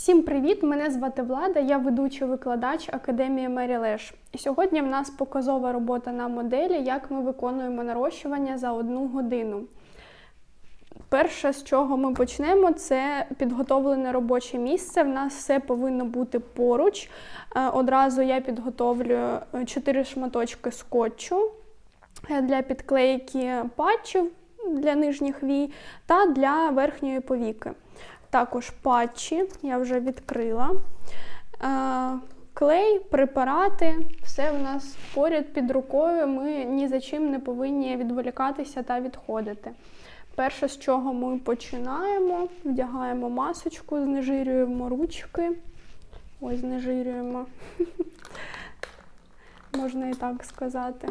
Всім привіт! Мене звати Влада, я ведучий викладач Академії Мері Леш. І сьогодні в нас показова робота на моделі, як ми виконуємо нарощування за одну годину. Перше, з чого ми почнемо, це підготовлене робоче місце. В нас все повинно бути поруч. Е, Одразу я підготовлюю 4 шматочки скотчу е, для підклейки патчів для нижніх вій та для верхньої повіки. Також патчі я вже відкрила. Е, Клей, препарати, все в нас поряд під рукою. Ми ні за чим не повинні відволікатися та відходити. Перше, з чого ми починаємо, вдягаємо масочку, знежирюємо ручки. Ось знежирюємо. Можна і так сказати.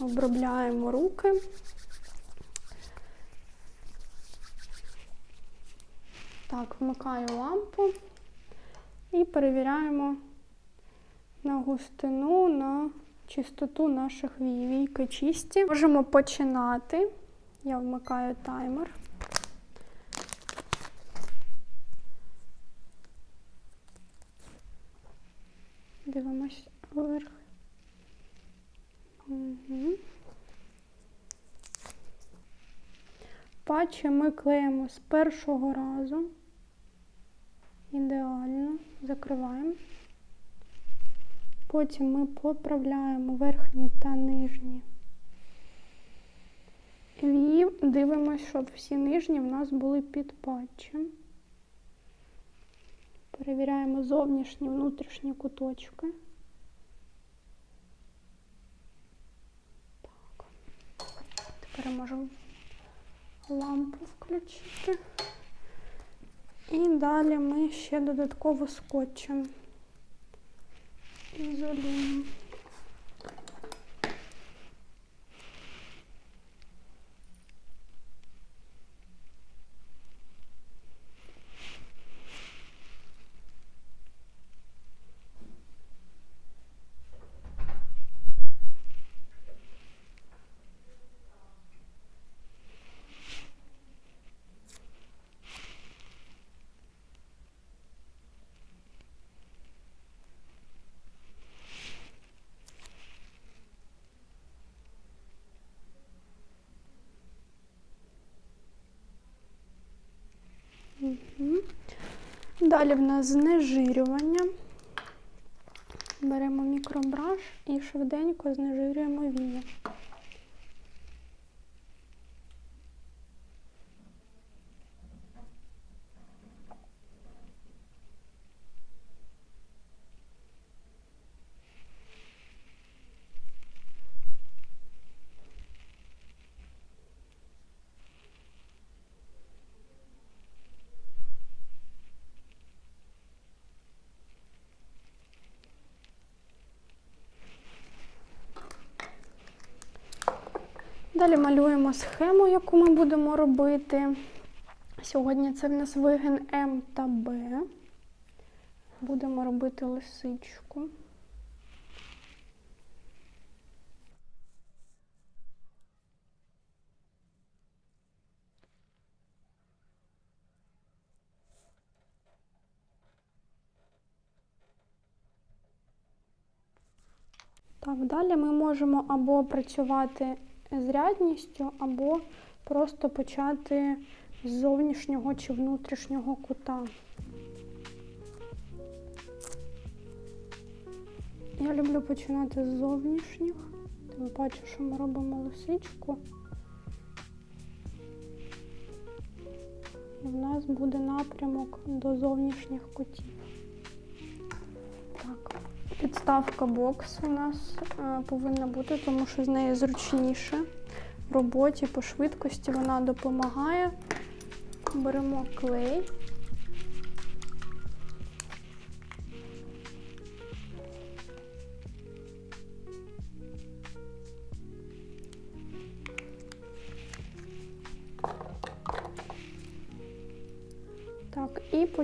Обробляємо руки. Так, вмикаю лампу і перевіряємо на густину, на чистоту наших вій. Війки чисті. Можемо починати. Я вмикаю таймер. Дивимось вверх. Угу. Патчі ми клеїмо з першого разу. Ідеально. Закриваємо. Потім ми поправляємо верхні та нижні вії. Дивимося, щоб всі нижні в нас були під патчем. Перевіряємо зовнішні, внутрішні куточки. Так. Тепер можемо лампу включити. І далі ми ще додатково скотчем ізолюємо. Далі в нас знежирювання. Беремо мікробраш і швиденько знежирюємо вії. Далі малюємо схему, яку ми будемо робити. Сьогодні це в нас вигин М та Б. Будемо робити лисичку. Так, далі ми можемо або працювати з рядністю, або просто почати з зовнішнього чи внутрішнього кута. Я люблю починати з зовнішніх. Тим паче, що ми робимо лисичку. І в нас буде напрямок до зовнішніх кутів. Підставка бокс у нас е, повинна бути, тому що з нею зручніше в роботі по швидкості вона допомагає. Беремо клей.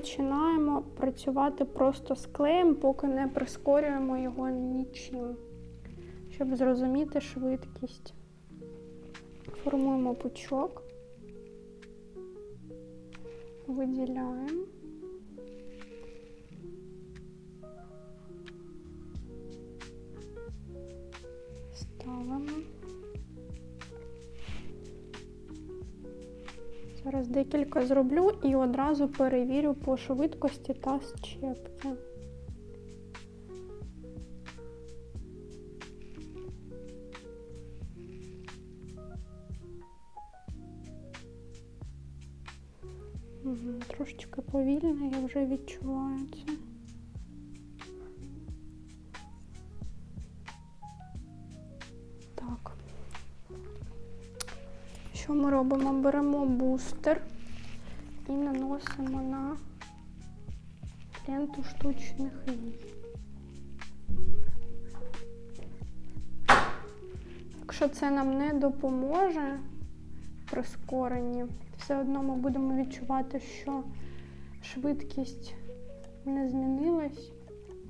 Починаємо працювати просто з клеєм, поки не прискорюємо його нічим, щоб зрозуміти швидкість. Формуємо пучок, виділяємо. Декілька зроблю і одразу перевірю по швидкості та щепки. Трошечки повільно, я вже відчуваю це. Робимо? Беремо бустер і наносимо на ленту штучних вій. Якщо це нам не допоможе прискоренні, все одно ми будемо відчувати, що швидкість не змінилась.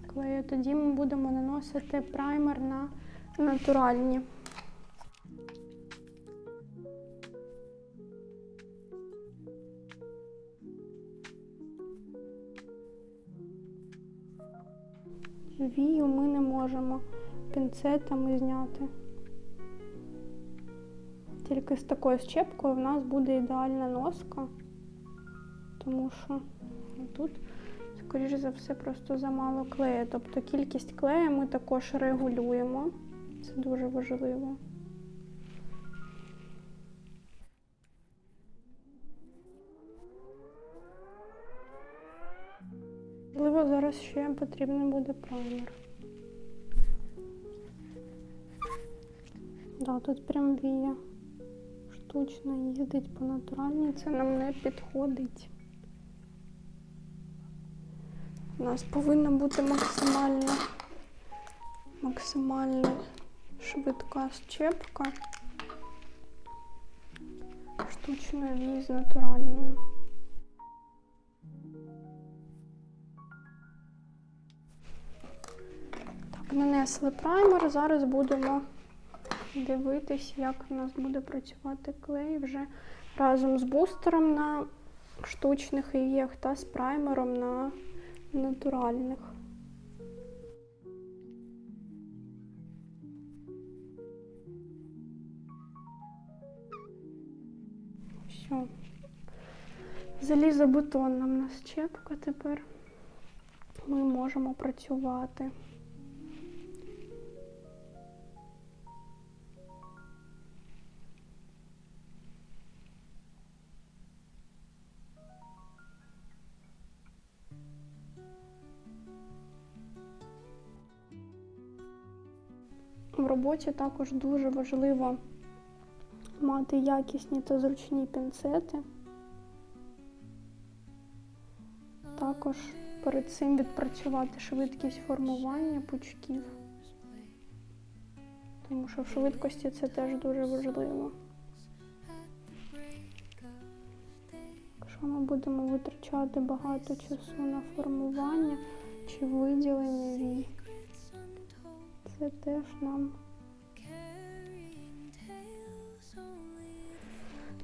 Клею, тоді ми будемо наносити праймер на натуральні. Вію ми не можемо пінцетами зняти. Тільки з такою щепкою в нас буде ідеальна носка, тому що тут, скоріш за все, просто замало клею. Тобто кількість клею ми також регулюємо. Це дуже важливо. Зараз ще потрібен буде праймер. Да, тут прям вія штучно їздить по натуральній, це нам не підходить. У нас повинна бути максимально, максимально швидка щепка. Штучна вій з натуральною. Нанесли праймер. Зараз будемо дивитись, як у нас буде працювати клей вже разом з бустером на штучних віях та з праймером на натуральних. Все. Залізобетонна в нас чепка тепер. Ми можемо працювати. Роботі також дуже важливо мати якісні та зручні пінцети. Також перед цим відпрацювати швидкість формування пучків, тому що в швидкості це теж дуже важливо. Якщо ми будемо витрачати багато часу на формування чи виділення вій, це теж нам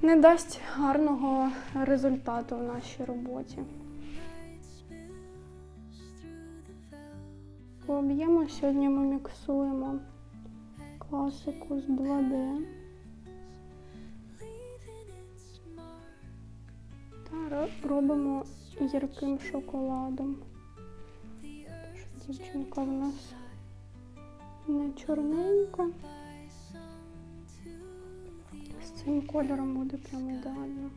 не дасть гарного результату в нашій роботі. По об'єму сьогодні ми міксуємо класику з 2D та робимо гірким шоколадом. Тож дівчинка в нас не чорненька. Цим кольором буде прям ідеально.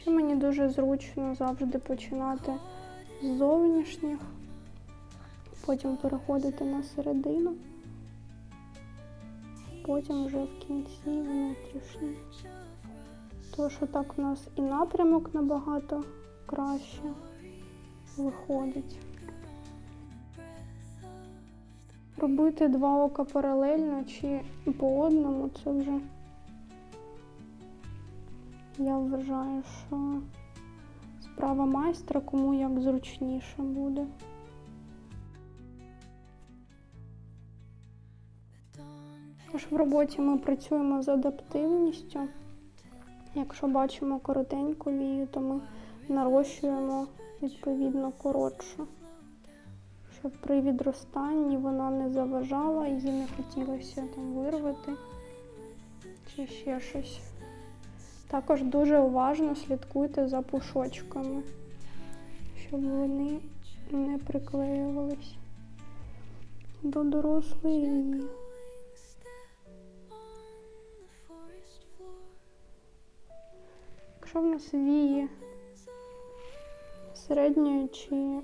Ще мені дуже зручно завжди починати з зовнішніх, потім переходити на середину, потім вже в кінці внутрішні. То, що так у нас і напрямок набагато краще виходить. Робити два ока паралельно чи по одному це вже я вважаю, що справа майстра кому як зручніше буде. Також в роботі ми працюємо з адаптивністю. Якщо бачимо коротеньку вію, то ми нарощуємо відповідно коротшу, щоб при відростанні вона не заважала, її не хотілося там вирвати чи ще щось. Також дуже уважно слідкуйте за пушочками, щоб вони не приклеювались до дорослої вії. Якщо в нас вії середньої чи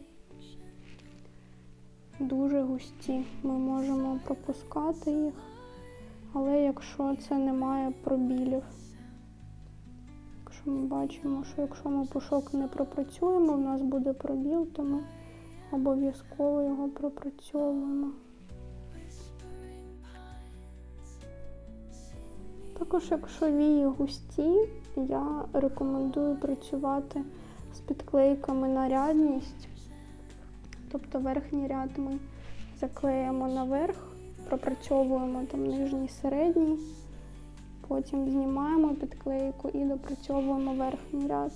дуже густі, ми можемо пропускати їх, але якщо це не має пробілів, якщо ми бачимо, що якщо ми пушок не пропрацюємо, в нас буде пробіл, то ми обов'язково його пропрацьовуємо. Також, якщо вії густі, я рекомендую працювати з підклейками на рядність. Тобто верхній ряд ми заклеїмо наверх, пропрацьовуємо там нижній середній, потім знімаємо підклейку і допрацьовуємо верхній ряд.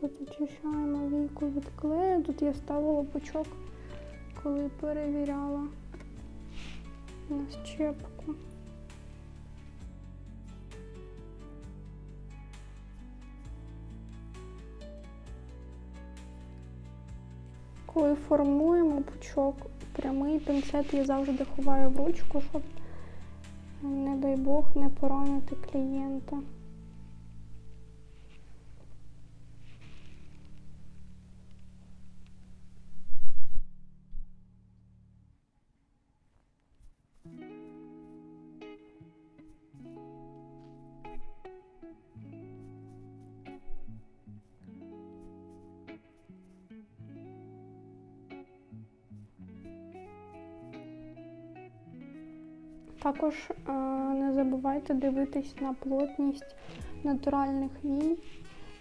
Тут очищаємо війку від клею. Тут я ставила пучок, коли перевіряла на щепку. Коли формуємо пучок, прямий пінцет я завжди ховаю в ручку, щоб, не дай Бог, не поранити клієнта. Також е, не забувайте дивитись на плотність натуральних вій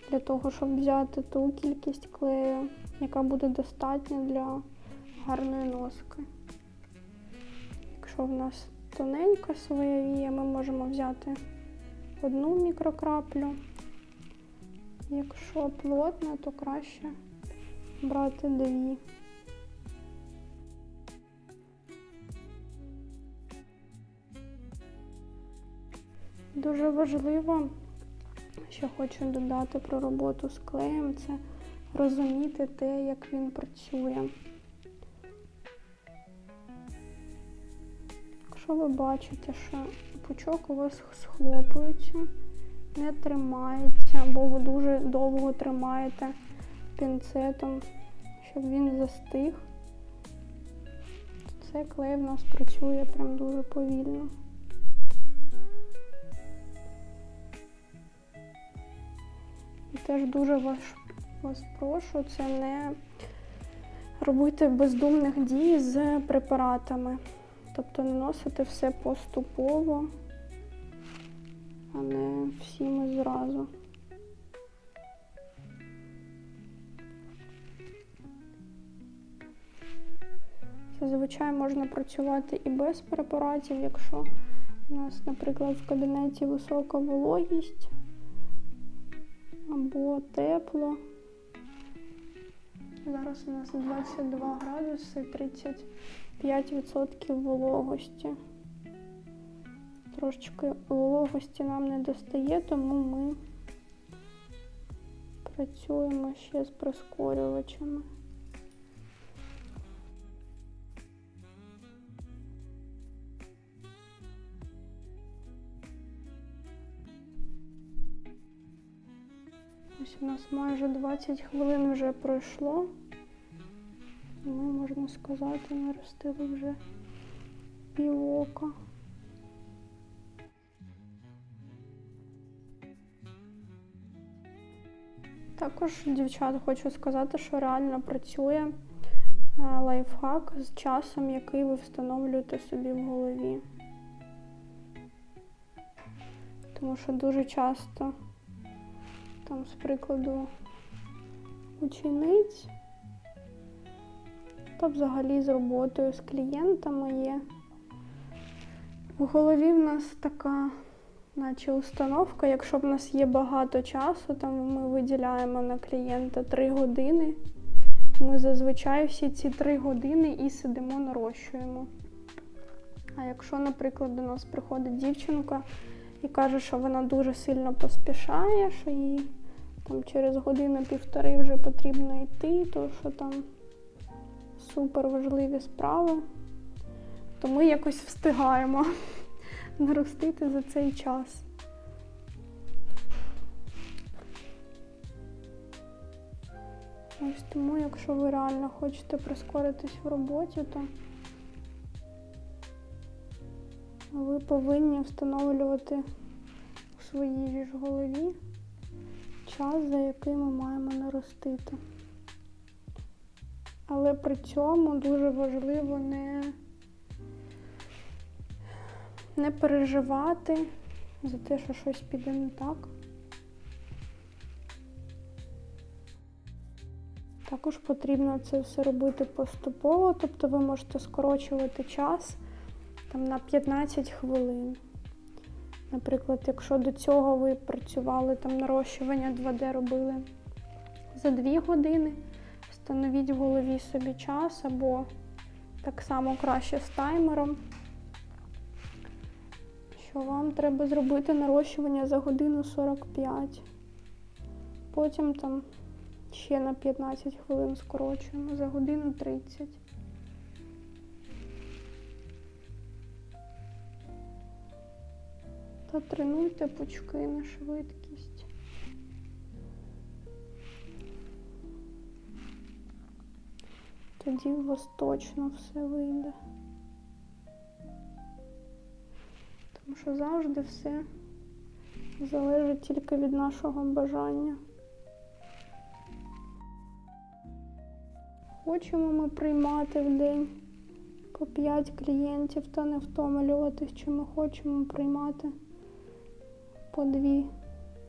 для того, щоб взяти ту кількість клею, яка буде достатня для гарної носки. Якщо в нас тоненька своя вія, ми можемо взяти одну мікрокраплю. Якщо плотна, то краще брати дві. Дуже важливо, що хочу додати про роботу з клеєм, це розуміти те, як він працює. Якщо ви бачите, що пучок у вас схлопується, не тримається, або ви дуже довго тримаєте пінцетом, щоб він застиг, то це клей в нас працює прям дуже повільно. Теж дуже вас, вас прошу це не робити бездумних дій з препаратами. Тобто наносити все поступово, а не всіми зразу. Зазвичай можна працювати і без препаратів, якщо у нас, наприклад, в кабінеті висока вологість або тепло. Зараз у нас 22 градуси, 35% вологості. Трошечки вологості нам не достає, тому ми працюємо ще з прискорювачами. У нас майже 20 хвилин вже пройшло. Ми, можна сказати, наростили вже півока. Також, дівчат, хочу сказати, що реально працює е, лайфхак з часом, який ви встановлюєте собі в голові. Тому що дуже часто там, з прикладу, учениць, та взагалі з роботою з клієнтами є. В голові в нас така наче установка. Якщо в нас є багато часу, там ми виділяємо на клієнта 3 години. Ми зазвичай всі ці 3 години і сидимо, нарощуємо. А якщо, наприклад, до нас приходить дівчинка і каже, що вона дуже сильно поспішає, що їй через годину-півтори вже потрібно йти, то що там супер важливі справи, то ми якось встигаємо наростити за цей час. Ось тому, якщо ви реально хочете прискоритись в роботі, то ви повинні встановлювати у своїй ж голові час, за який ми маємо наростити. Але при цьому дуже важливо не, не переживати за те, що щось піде не так. Також потрібно це все робити поступово, тобто ви можете скорочувати час там, на 15 хвилин. Наприклад, якщо до цього ви працювали там нарощування 2D робили за 2 години, встановіть в голові собі час або так само краще з таймером, що вам треба зробити нарощування за годину 45. Потім там ще на 15 хвилин скорочуємо за годину 30. Та тренуйте пучки на швидкість. Тоді у вас точно все вийде. Тому що завжди все залежить тільки від нашого бажання. Хочемо ми приймати в день по 5 клієнтів та не втомлюватись, чи ми хочемо приймати по 2,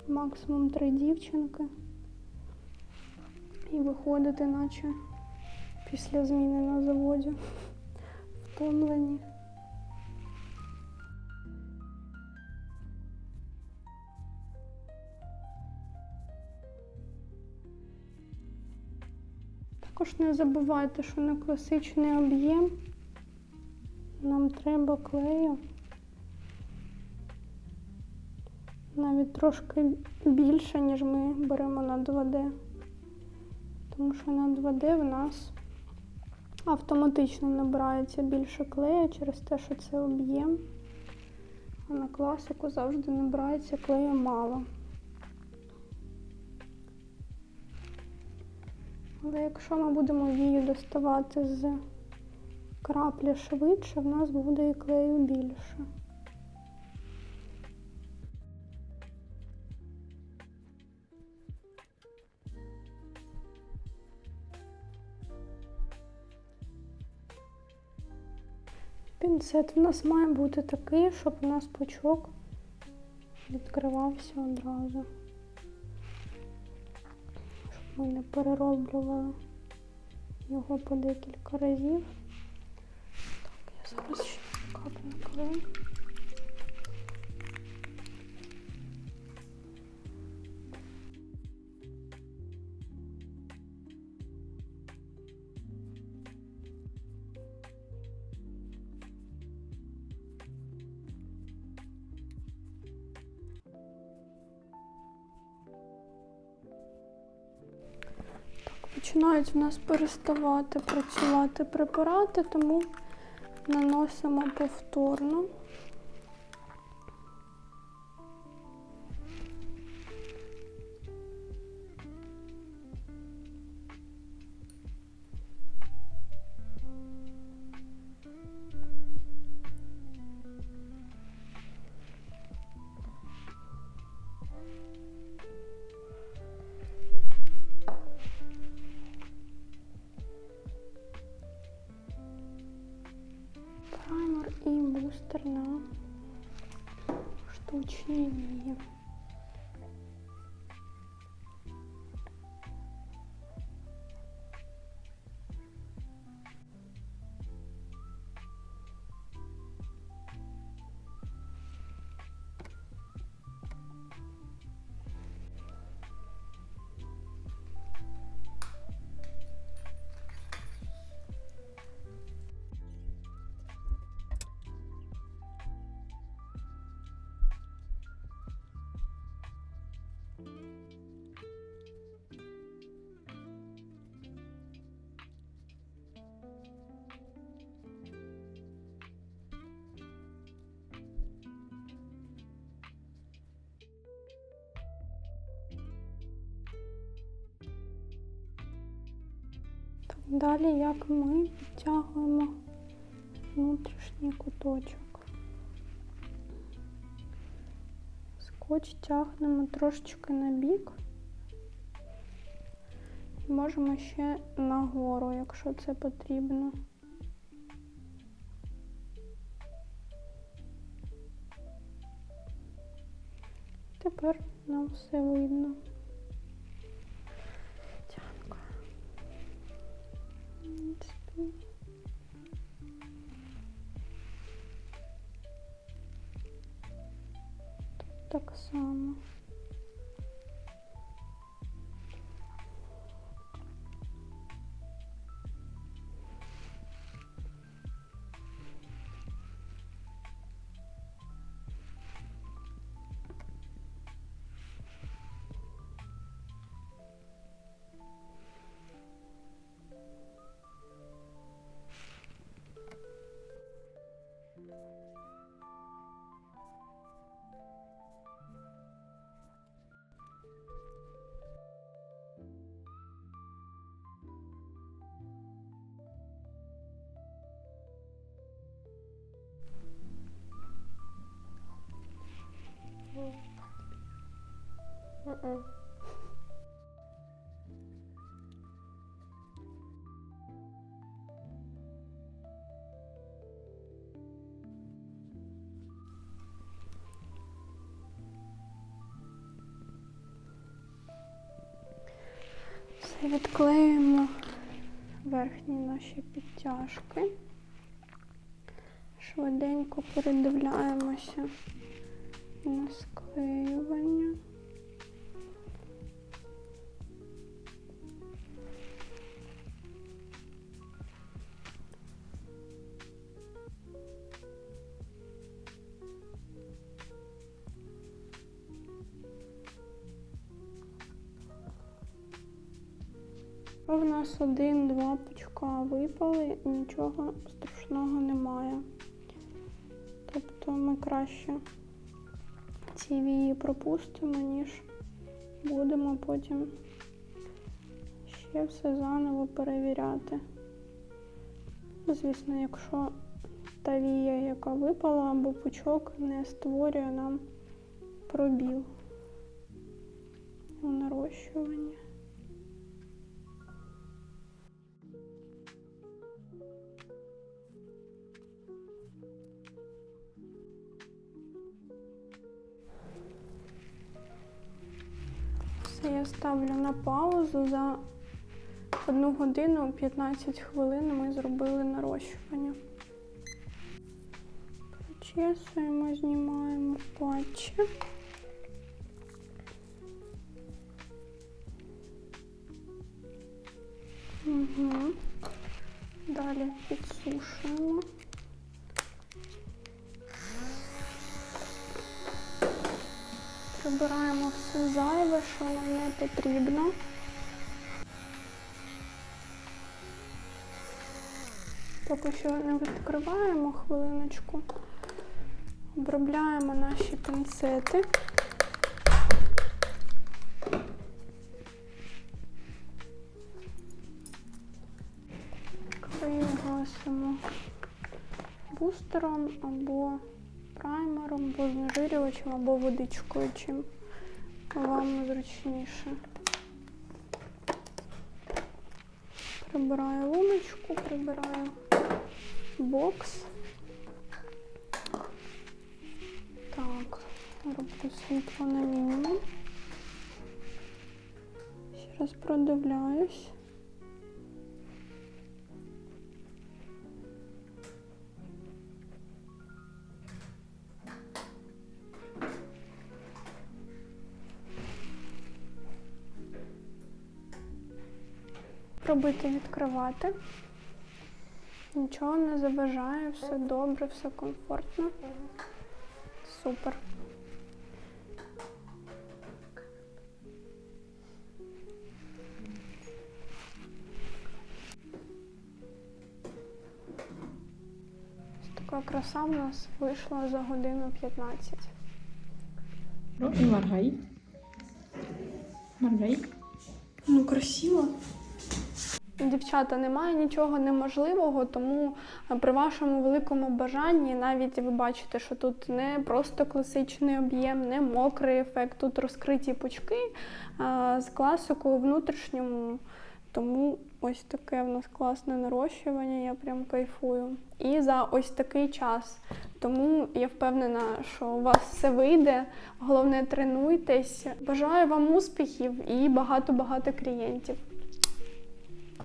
максимум 3 дівчинки. І виходити, наче після зміни на заводі. Втомлені. Також не забувайте, що на класичний об'єм нам треба клею навіть трошки більше, ніж ми беремо на 2D. Тому що на 2D в нас автоматично набирається більше клею через те, що це об'єм, а на класику завжди набирається клею мало. Але якщо ми будемо вію доставати з краплі швидше, в нас буде і клею більше. Пінцет у нас має бути такий, щоб у нас пучок відкривався одразу. Щоб ми не перероблювали його по декілька разів. Так, я зараз ще капну клей. Починають в нас переставати працювати препарати, тому наносимо повторно. Штучні Далі як ми підтягуємо внутрішній куточок. Скотч тягнемо трошечки на бік. І Можемо ще нагору, якщо це потрібно. Тепер нам все видно. Так само. Все відклеюємо верхні наші підтяжки. Швиденько передивляємося на склеювання. У нас один-два пучка випали, нічого страшного немає. Тобто ми краще ці вії пропустимо, ніж будемо потім ще все заново перевіряти. Звісно, якщо та вія, яка випала, або пучок не створює нам пробіл у нарощуванні. Ставлю на паузу. За одну годину 15 хвилин ми зробили нарощування. Прочесуємо, знімаємо патчі. Угу. Далі підсушуємо. Прибираємо все зайве, що нам не потрібно. Поки що не відкриваємо хвилиночку. Обробляємо наші пінцети. Клею гасимо бустером або праймером, або знежирювачем, або водичкою, чим вам зручніше. Прибираю луночку, прибираю бокс. Так, роблю світло на мінімум. Ще раз продивляюсь. Пробити відкривати. Нічого не заважає, все добре, все комфортно. Супер. Така краса в нас вийшла за годину 15. Ну и моргай. Моргай. Ну, красиво. Дівчата, немає нічого неможливого, тому е, при вашому великому бажанні навіть ви бачите, що тут не просто класичний об'єм, не мокрий ефект, тут розкриті пучки з класикою внутрішньому. Тому ось таке в нас класне нарощування, я прям кайфую. І за ось такий час. Тому я впевнена, що у вас все вийде. Головне, тренуйтесь. Бажаю вам успіхів і багато-багато клієнтів.